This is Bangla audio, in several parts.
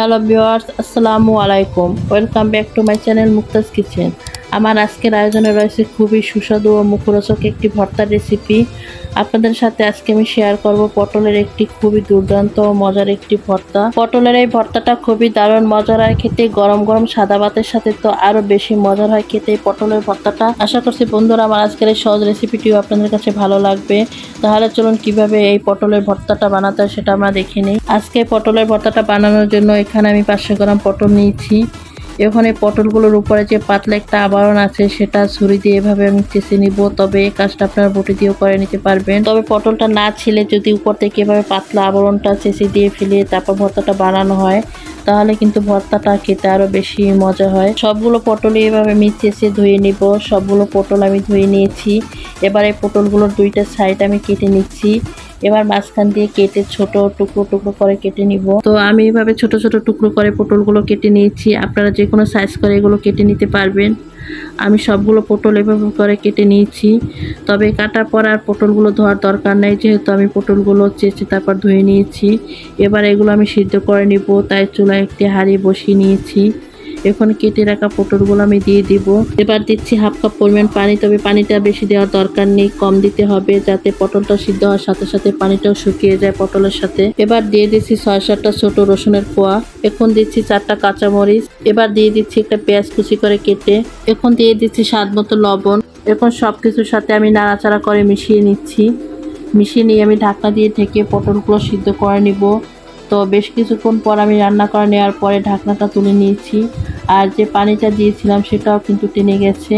হ্যালো ভিওয়ার্স আসসালামু আলাইকুম। Welcome back to my channel Muktaj kitchen. আমার আজকের আয়োজনে রয়েছে খুবই সুস্বাদু ও মুখরোচক একটি ভর্তার রেসিপি আপনাদের সাথে আজকে আমি শেয়ার করব পটলের একটি খুবই দুর্দান্ত ও মজার একটি ভর্তা। পটলের এই ভর্তাটা খুবই দারুণ, মজার হয় খেতে, গরম গরম সাদা ভাতের সাথে তো আরও বেশি মজার হয় খেতে এই পটলের ভর্তাটা। আশা করছি বন্ধুরা আমার আজকের এই সহজ রেসিপিটিও আপনাদের কাছে ভালো লাগবে। তাহলে চলুন কীভাবে এই পটলের ভর্তাটা বানাতে হয় সেটা আমরা দেখে নিই। আজকে পটলের ভর্তাটা বানানোর জন্য এখানে আমি পাঁচশো গ্রাম পটল নিয়েছি। এখন পটলগুলোর উপরে যে পাতলা একটা আবরণ আছে, সেটা ছুরি দিয়ে এভাবে আমি চেষে নিব। তবে কাজটা আপনারা বটি দিয়েও করে নিতে পারবেন। তবে পটলটা না ছিলে যদি উপর থেকে এভাবে পাতলা আবরণটা চেষে দিয়ে ফেলে তারপর ভর্তাটা বানানো হয় তাহলে কিন্তু ভর্তাটা খেতে আরও বেশি মজা হয়। সবগুলো পটলই এভাবে আমি চেষে ধুয়ে নিব। সবগুলো পটল আমি ধুয়ে নিয়েছি। এবার এই পটলগুলোর দুইটা সাইড আমি কেটে নিচ্ছি। এবার মাঝখান দিয়ে কেটে ছোট টুকরো টুকরো করে কেটে নিব। তো আমি এভাবে ছোট ছোট টুকরো করে পটলগুলো কেটে নিয়েছি। আপনারা যে কোনো সাইজ করে এগুলো কেটে নিতে পারবেন। আমি সবগুলো পটল এভাবে করে কেটে নিয়েছি। তবে কাটার পর আর পটলগুলো ধোয়ার দরকার নেই, যেহেতু আমি পটলগুলো চেঁচে তারপর ধুয়ে নিয়েছি। এবার এগুলো আমি সিদ্ধ করে নিব, তাই চুলায় একটি হাঁড়ি বসিয়ে নিয়েছি। এখন কেটে রাখা পটলগুলো আমি দিয়ে দিব। এবার দিচ্ছি হাফ কাপ পরিমাণ পানি, তবে পানিটা বেশি দেওয়ার দরকার নেই, কম দিতে হবে যাতে পটলটা সিদ্ধ হওয়ার সাথে সাথে পানিটাও শুকিয়ে যায় পটলের সাথে। এবার দিয়ে দিচ্ছি ছয় সাতটা ছোট রসুনের কোয়া, এখন দিচ্ছি চারটা কাঁচামরিচ। এবার দিয়ে দিচ্ছি একটা পেঁয়াজ কুচি করে কেটে, এখন দিয়ে দিচ্ছি স্বাদ মতো লবণ। এখন সব কিছুর সাথে আমি নাড়াচাড়া করে মিশিয়ে নিচ্ছি। মিশিয়ে নিয়ে আমি ঢাকনা দিয়ে ঢেকে পটলগুলো সিদ্ধ করে নিব। তো বেশ কিছুক্ষণ পর আমি রান্না করে নেওয়ার পরে ঢাকনাটা তুলে নিয়েছি। আর যে পানিটা দিয়েছিলাম সেটাও কিন্তু টেনে গেছে।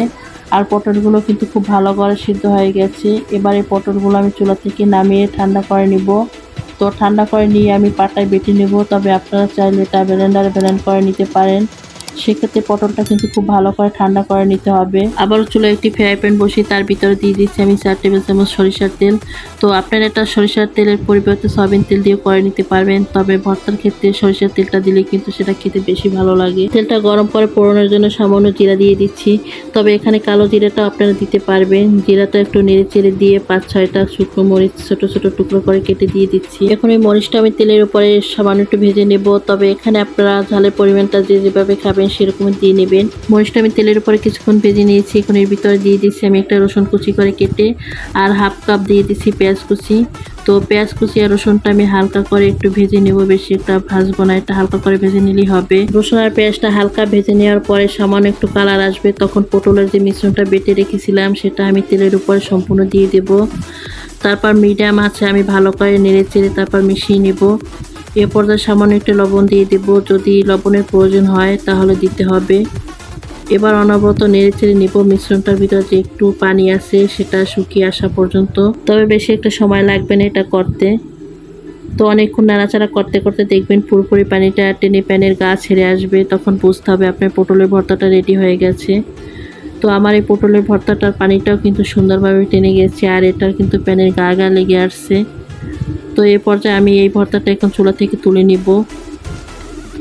আর পটলগুলো কিন্তু খুব ভালো করে সিদ্ধ হয়ে গেছে। এবারে পটলগুলো আমি চুলা থেকে নামিয়ে ঠান্ডা করে নিব। তো ঠান্ডা করে নিয়ে আমি পাটায় বেটে নেব। তবে আপনারা চাইলে এটা ব্লেন্ডারে ব্লেন্ড করে নিতে পারেন। সেক্ষেত্রে পটলটা কিন্তু খুব ভালো করে ঠান্ডা করে নিতে হবে। আবারও চুলো একটি ফ্রাই প্যান বসিয়ে তার ভিতরে দিয়ে দিচ্ছি আমি চার টেবিল চামচ সরিষার তেল। তো আপনারা এটা সরিষার তেলের পরিবর্তে সয়াবিন তেল দিয়ে করে নিতে পারবেন। তবে ভর্তার ক্ষেত্রে সরিষার তেলটা দিলে কিন্তু সেটা খেতে বেশি ভালো লাগে। তেলটা গরম করে পোড়ানোর জন্য সামান্য জিরা দিয়ে দিচ্ছি। তবে এখানে কালো জিরাটা আপনারা দিতে পারবেন। জিরাটা একটু নেড়ে চেড়ে দিয়ে পাঁচ ছয়টা শুকনো মরিচ ছোট ছোট টুকরো করে কেটে দিয়ে দিচ্ছি। এখন এই মরিচটা আমি তেলের উপরে সামান্য একটু ভেজে নেব। তবে এখানে আপনারা ঝালের পরিমাণটা যে যেভাবে খাবেন সেরকম দিয়ে নেবেন। মরিচটা আমি তেলের উপরে কিছুক্ষণ ভেজে নিয়েছি। এখন এর ভিতরে দিয়ে দিচ্ছি আমি একটা রসুন কুচি করে কেটে আর হাফ কাপ দিয়ে দিচ্ছি পেঁয়াজ কুচি। তো পেঁয়াজ কুচি আর রসুনটা আমি হালকা করে একটু ভেজে নেব। বেশি একটা ভাজবো না, এটা হালকা করে ভেজে নিলেই হবে। রসুন আর পেঁয়াজটা হালকা ভেজে নেওয়ার পরে সামান্য একটু কালার আসবে। তখন পটলের যে মিশ্রণটা বেটে রেখেছিলাম, সেটা আমি তেলের উপরে সম্পূর্ণ দিয়ে দেব। তারপর মিডিয়াম আছে, আমি ভালো করে নেড়ে চেড়ে তারপর মিশিয়ে নেব। এ পর্যায়ে সামান্য একটু লবণ দিয়ে দেব। যদি লবণের প্রয়োজন হয়, তাহলে দিতে হবে। এবার অনবরত নেড়ে চেড়ে নেব। মিশ্রণটার ভিতরে যে একটু পানি আছে, সেটা শুকিয়ে আসা পর্যন্ত। তবে বেশি একটা সময় লাগবে না এটা করতে। তো অনেকক্ষণ নাড়াচাড়া করতে করতে দেখবেন পুরোপুরি পানিটা টেনে প্যানের গা ছেড়ে আসবে। তখন বুঝতে হবে আপনার পটলের ভর্তাটা রেডি হয়ে গেছে। তো আমার এই পটলের ভর্তাটার পানিটাও কিন্তু সুন্দরভাবে টেনে গেছে, আর এটার কিন্তু প্যানের গা গা লেগে আসছে। তো এই পর্যায়ে আমি এই ভর্তাটা এখন চুলা থেকে তুলে নিব।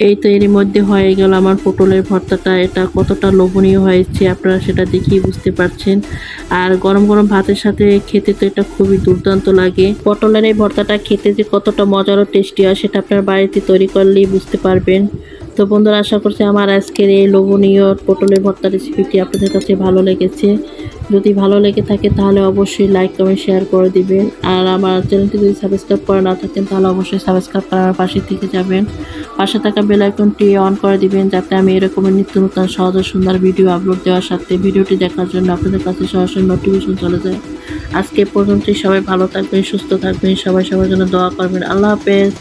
এই তো এরই মধ্যে হয়ে গেল আমার পটলের ভর্তাটা। এটা কতটা লোভনীয় হয়েছে আপনারা সেটা দেখেই বুঝতে পারছেন। আর গরম গরম ভাতের সাথে খেতে তো এটা খুবই দুর্দান্ত লাগে। পটলের এই ভর্তাটা খেতে যে কতটা মজার ও টেস্টি হয় সেটা আপনার বাড়িতে তৈরি করলেই বুঝতে পারবেন। তো বন্ধুরা, আশা করছি আমার আজকের এই লোভনীয় পটলের ভর্তা রেসিপিটি আপনাদের কাছে ভালো লেগেছে। যদি ভালো লেগে থাকে তাহলে অবশ্যই লাইক কমেন্ট শেয়ার করে দিবেন। আর আমার চ্যানেলটি যদি সাবস্ক্রাইব করা না থাকেন, তাহলে অবশ্যই সাবস্ক্রাইব করার পাশে থেকে যাবেন। পাশে থাকা বেল আইকনটি অন করে দিবেন, যাতে আমি এরকমের নিত্য নতুন, সহজ সুন্দর ভিডিও আপলোড দেওয়ার সাথে ভিডিওটি দেখার জন্য আপনাদের কাছে সরাসরি নোটিফিকেশন চলে যায়। আজকে পর্যন্তই, সবাই ভালো থাকবেন, সুস্থ থাকবেন, সবাই সবার জন্য দোয়া করবেন। আল্লাহ হাফেজ।